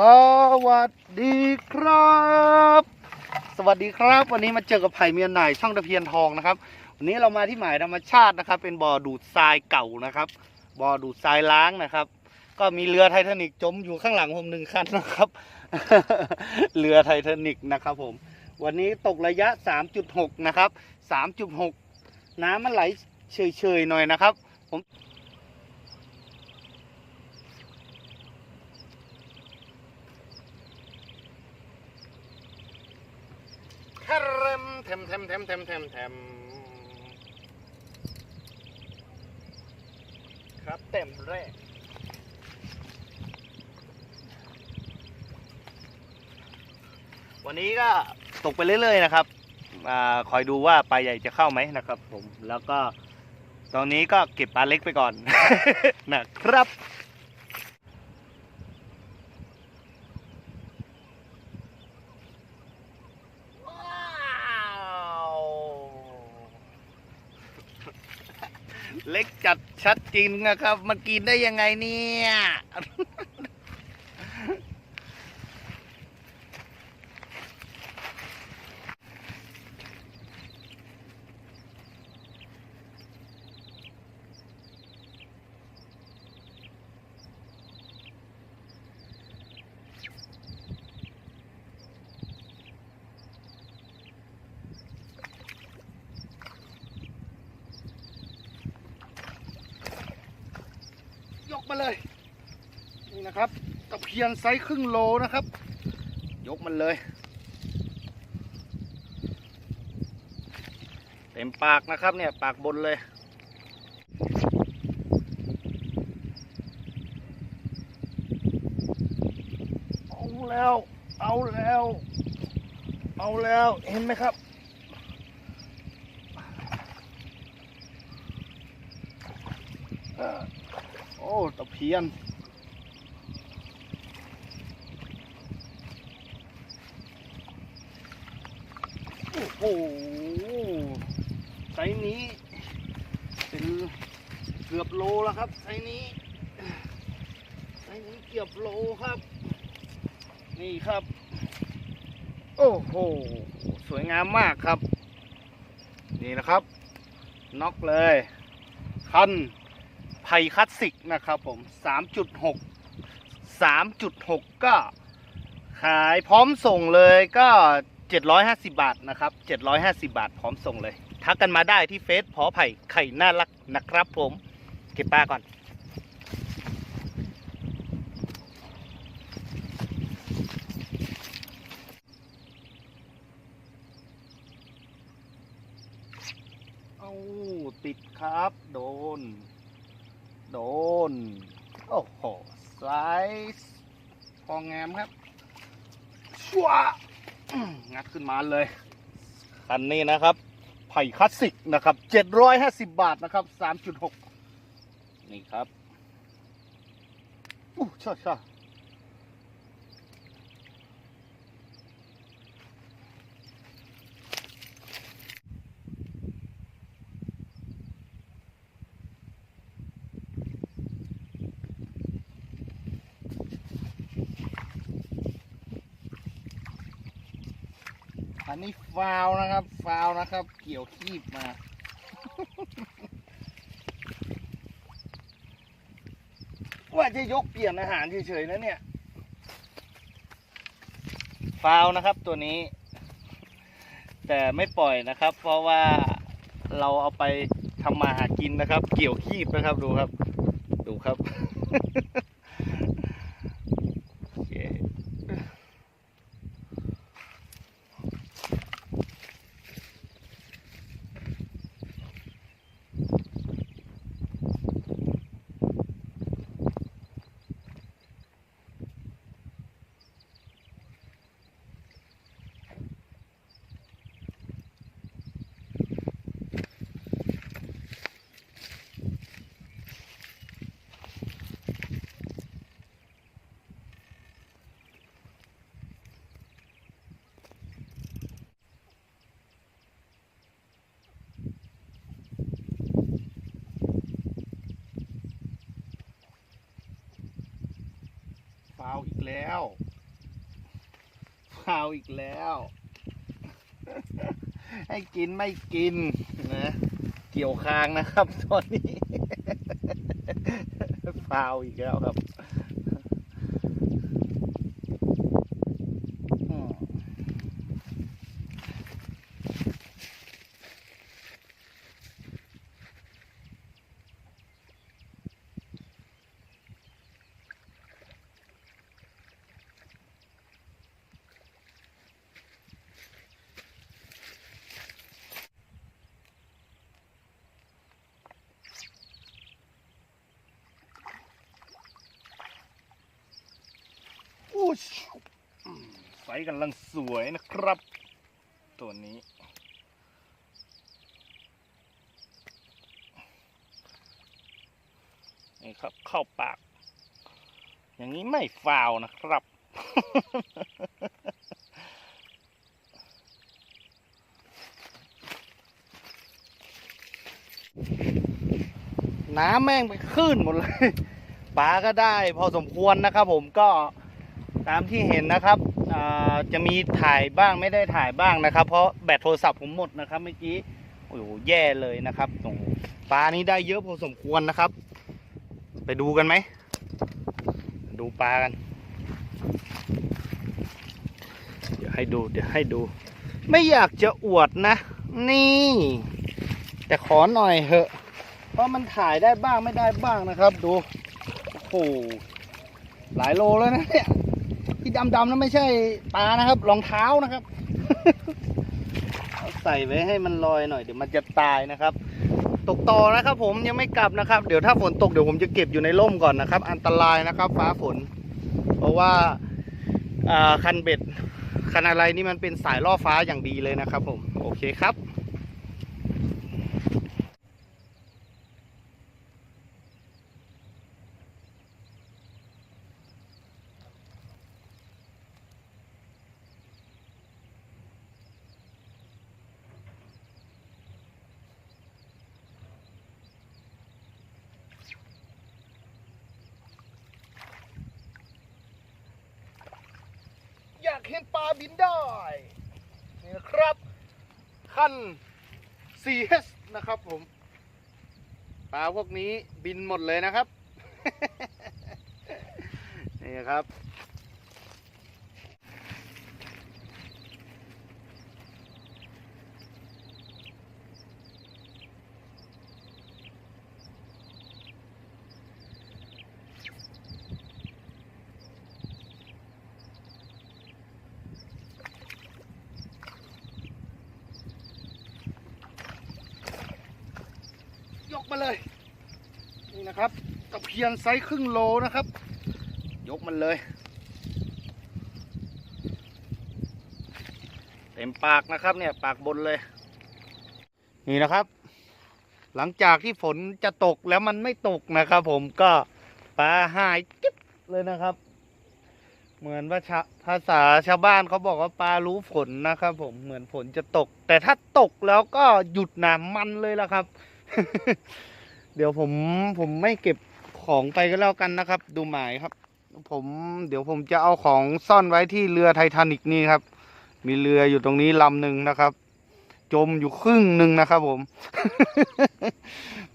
สวัสดีครับ สวัสดีครับ วันนี้มาเจอกับไผ่เมียนไหนช่องตะเพียนทองนะครับ วันนี้เรามาที่หมายธรรมชาตินะครับ เป็นบ่อดูดทรายเก่านะครับ บ่อดูดทรายล้างนะครับ ก็มีเรือไททานิกจมอยู่ข้างหลังผมหนึ่งคันนะครับ เรือไททานิกนะครับผม วันนี้ตกระยะ 3.6 นะครับ 3.6 น้ำมันไหลเฉยๆหน่อยนะครับ ผม แทมแทมแทมแทมแทมแทมแทมครับเต็มแรกวันนี้ก็ตกไปเรื่อยๆนะครับอคอยดูว่าปลาใหญ่จะเข้าไหมนะครับ ผม แล้วก็ตอนนี้ก็เก็บปลาเล็กไปก่อนนะครับ ว้าว เล็กจัดชัดจริงนะครับ มันกินได้ยังไงเนี่ย มาเลย นี่นะครับตะเพียนไซส์ครึ่งโลนะครับ ยกมันเลย เต็มปากนะครับเนี่ยปากบนเลยเอาแล้ว เอาแล้ว เอาแล้วเห็นไหมครับ เอ่อ โอ้ตะเพียนโอ้โหไซนี้ เป็นเกือบโลแล้วครับไซนี้ไซนี้เกือบโลครับ นี่ครับ โอ้โหสวยงามมากครับ นี่นะครับน็อกเลยคัน ไพคลาสสิกนะครับผม 3.6 3.6 ก็ขายพร้อมส่งเลยก็ 750 บาทนะครับ 750 บาทพร้อมส่งเลย ทักกันมาได้ที่เฟซพอไผ่ไข่น่ารักนะครับผม เก็บปลาก่อนเอาติดครับ โดน โดน โอ้โหไซส์พองแงมครับชัวงัดขึ้นมาเลย คันนี้นะครับ ไผ่คลาสสิกนะครับ 750 บาทนะครับ 3.6 นี่ครับอู้ช่าช่า อันนี้ฟาวนะครับ ฟาวนะครับ เกี่ยวคีบมา ว่าจะยกเปลี่ยนอาหารเฉยๆนะเนี่ย ฟาวนะครับตัวนี้ แต่ไม่ปล่อยนะครับ เพราะว่าเราเอาไปทำมาหากินนะครับ เกี่ยวคีบนะครับดูครับ ดูครับ แล้วฟาวอีกแล้ว ให้กินไม่กินนะเกี่ยวคางนะครับ ตอนนี้ฟาวอีกแล้วครับอืม อู้ชิอื มไฟกำลังสวยนะครับ ตัวนี้ นี่ครับเข้าปาก อย่างนี้ไม่ฟาวนะครับน้ำแม่งไปขึ้นหมดเลย ปลาก็ได้พอสมควรนะครับผมก็ ตามที่เห็นนะครับจะมีถ่ายบ้างไม่ได้ถ่ายบ้างนะครับ เพราะแบตโทรศัพท์ผมหมดนะครับเมื่อกี้โอ้โหแย่เลยนะครับโอ้โหปลานี้ได้เยอะพอสมควรนะครับ ไปดูกันไหมดูปลากัน เดี๋ยวให้ดูเดี๋ยวให้ดู ไม่อยากจะอวดนะ นี่ แต่ขอหน่อยเหอะ เพราะมันถ่ายได้บ้างไม่ได้บ้างนะครับ ดูโอ้โหหลายโลแล้วนะเนี่ย ดำๆนั้นไม่ใช่ปลานะครับรองเท้านะครับ ใส่ไว้ให้มันลอยหน่อยเดี๋ยวมันจะตายนะครับ ตกต่อนะครับ ผมยังไม่กลับนะครับ เดี๋ยวถ้าฝนตกเดี๋ยวผมจะเก็บอยู่ในร่มก่อนนะครับ อันตรายนะครับ ฟ้าฝน เพราะว่าอ่าคันเบ็ดคันอะไรนี่มันเป็นสายล่อฟ้าอย่างดีเลยนะครับ ผมโอเคครับ เห็นปลาบินได้นี่นะครับคัน 4S นะครับผมปลาพวกนี้บินหมดเลยนะครับ นี่ครับ ยกมาเลย นี่นะครับตะเพียนไซส์ครึ่งโลนะครับ ยกมันเลย เต็มปากนะครับเนี่ยปากบนเลย นี่นะครับ หลังจากที่ฝนจะตกแล้วมันไม่ตกนะครับ ผมก็ปลาหายจิ๊บเลยนะครับ เหมือนว่าภาษาชาวบ้านเขาบอกว่าปลารู้ฝนนะครับ ผมเหมือนฝนจะตก แต่ถ้าตกแล้วก็หยุดหนามันเลยละครับ เดี๋ยวผมผมไม่เก็บของไปก็แล้วกันนะครับ ดูหมายครับ ผมเดี๋ยวผมจะเอาของซ่อนไว้ที่เรือไททานิกนี่ครับ มีเรืออยู่ตรงนี้ลำหนึ่งนะครับ จมอยู่ครึ่งหนึ่งนะครับ ผม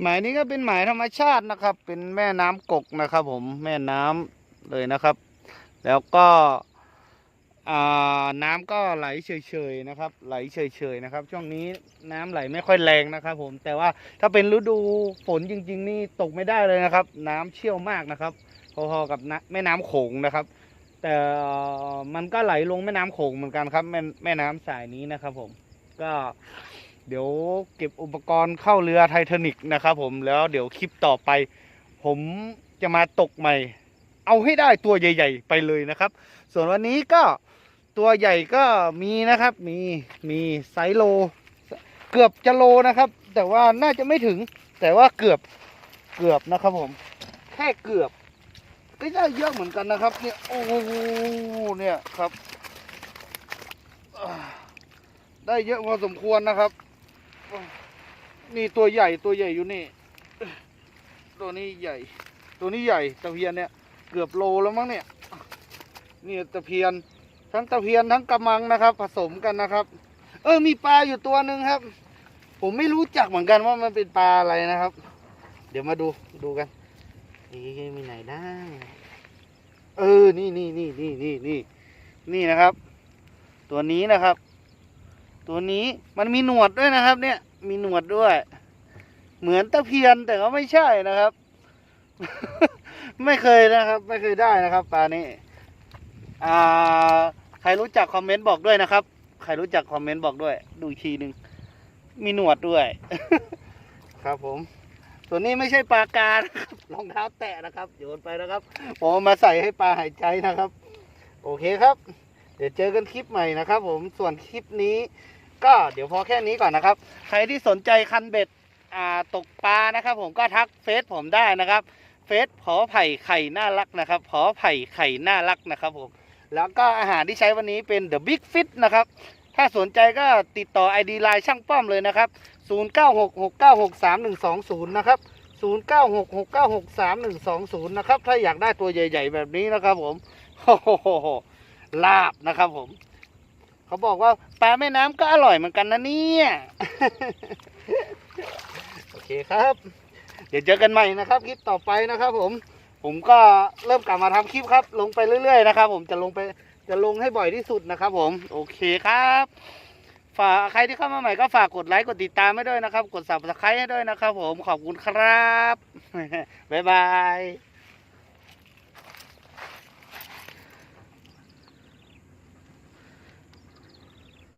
หมายนี้ก็เป็นหมายธรรมชาตินะครับ เป็นแม่น้ำกกนะครับ ผมแม่น้ำเลยนะครับ แล้วก็ น้ำก็ไหลเฉยๆนะครับ ไหลเฉยๆนะครับ ช่วงนี้น้ำไหลไม่ค่อยแรงนะครับ ผมแต่ว่าถ้าเป็นฤดูฝนจริง ๆ นี่ตกไม่ได้เลยนะครับ น้ำเชี่ยวมากนะครับพอๆกับแม่น้ำโขงนะครับ แต่มันก็ไหลลงแม่น้ำโขงเหมือนกันครับ แม่แม่น้ำสายนี้นะครับ ผมก็เดี๋ยวเก็บอุปกรณ์เข้าเรือไททานิกนะครับ ผมแล้วเดี๋ยวคลิปต่อไป ผมจะมาตกใหม่ เอาให้ได้ตัวใหญ่ ๆ ไปเลยนะครับ ส่วนวันนี้ก็ ตัวใหญ่ก็มีนะครับ มีมีไซโล เกือบจะโลนะครับ แต่ว่าน่าจะไม่ถึง แต่ว่าเกือบเกือบนะครับผม แค่เกือบ ก็ได้เยอะเหมือนกันนะครับ เนี่ยโอ้โหเนี่ยครับได้เยอะพอสมควรนะครับ นี่ตัวใหญ่ตัวใหญ่อยู่นี่ ตัวนี้ใหญ่ ตัวนี้ใหญ่ตะเพียนเนี่ย เกือบโลแล้วมั้งเนี่ย นี่ตะเพียน ทั้งตะเพียนทั้งกระมังนะครับ ผสมกันนะครับ เออมีปลาอยู่ตัวหนึ่งครับ ผมไม่รู้จักเหมือนกันว่ามันเป็นปลาอะไรนะครับ เดี๋ยวมาดูดูกันนี่มีไหนได้เออนี่นี่นี่นี่นี่นี่นี่นะครับ ตัวนี้นะครับ ตัวนี้มันมีหนวดด้วยนะครับ เนี่ย มีหนวดด้วย เหมือนตะเพียนแต่ก็ไม่ใช่นะครับ ไม่เคยนะครับ ไม่เคยได้นะครับปลานี้ อ่าใครรู้จักคอมเมนต์บอกด้วยนะครับ ใครรู้จักคอมเมนต์บอกด้วย ดูอีกทีหนึ่งมีหนวดด้วย ครับผม ส่วนนี้ไม่ใช่ปลากานะครับรองเท้าแตะนะครับโยนไปนะครับผมเอามาใส่ให้ปลาหายใจนะครับ โอเคครับ เดี๋ยวเจอกันคลิปใหม่นะครับ ผมส่วนคลิปนี้ ก็เดี๋ยวพอแค่นี้ก่อนนะครับ ใครที่สนใจคันเบ็ดอ่าตกปลานะครับ ผมก็ทักเฟซผมได้นะครับ เฟซขอไผ่ไข่น่ารักนะครับขอไผ่ไข่น่ารักนะครับผม แล้วก็อาหารที่ใช้วันนี้เป็น The Big Fit นะครับ ถ้าสนใจก็ติดต่อ ID ไลน์ช่างป้อมเลยนะครับ 0966963120 นะครับ 0966963120 นะครับ ถ้าอยากได้ตัวใหญ่ ๆ แบบนี้นะครับผมโอ้โหลาบนะครับผม เขาบอกว่าปลาแม่น้ำก็อร่อยเหมือนกันนะเนี่ยโอเคครับ เดี๋ยวเจอกันใหม่นะครับคลิปต่อไปนะครับผม ผมก็เริ่มกลับมาทำคลิปครับ ลงไปเรื่อยๆนะครับ ผมจะลงไปจะลงให้บ่อยที่สุดนะครับ ผมโอเคครับ ฝากใครที่เข้ามาใหม่ก็ฝากกดไลค์กดติดตามให้ด้วยนะครับ กด subscribe ให้ด้วยนะครับ ผมขอบคุณครับบ๊ายบาย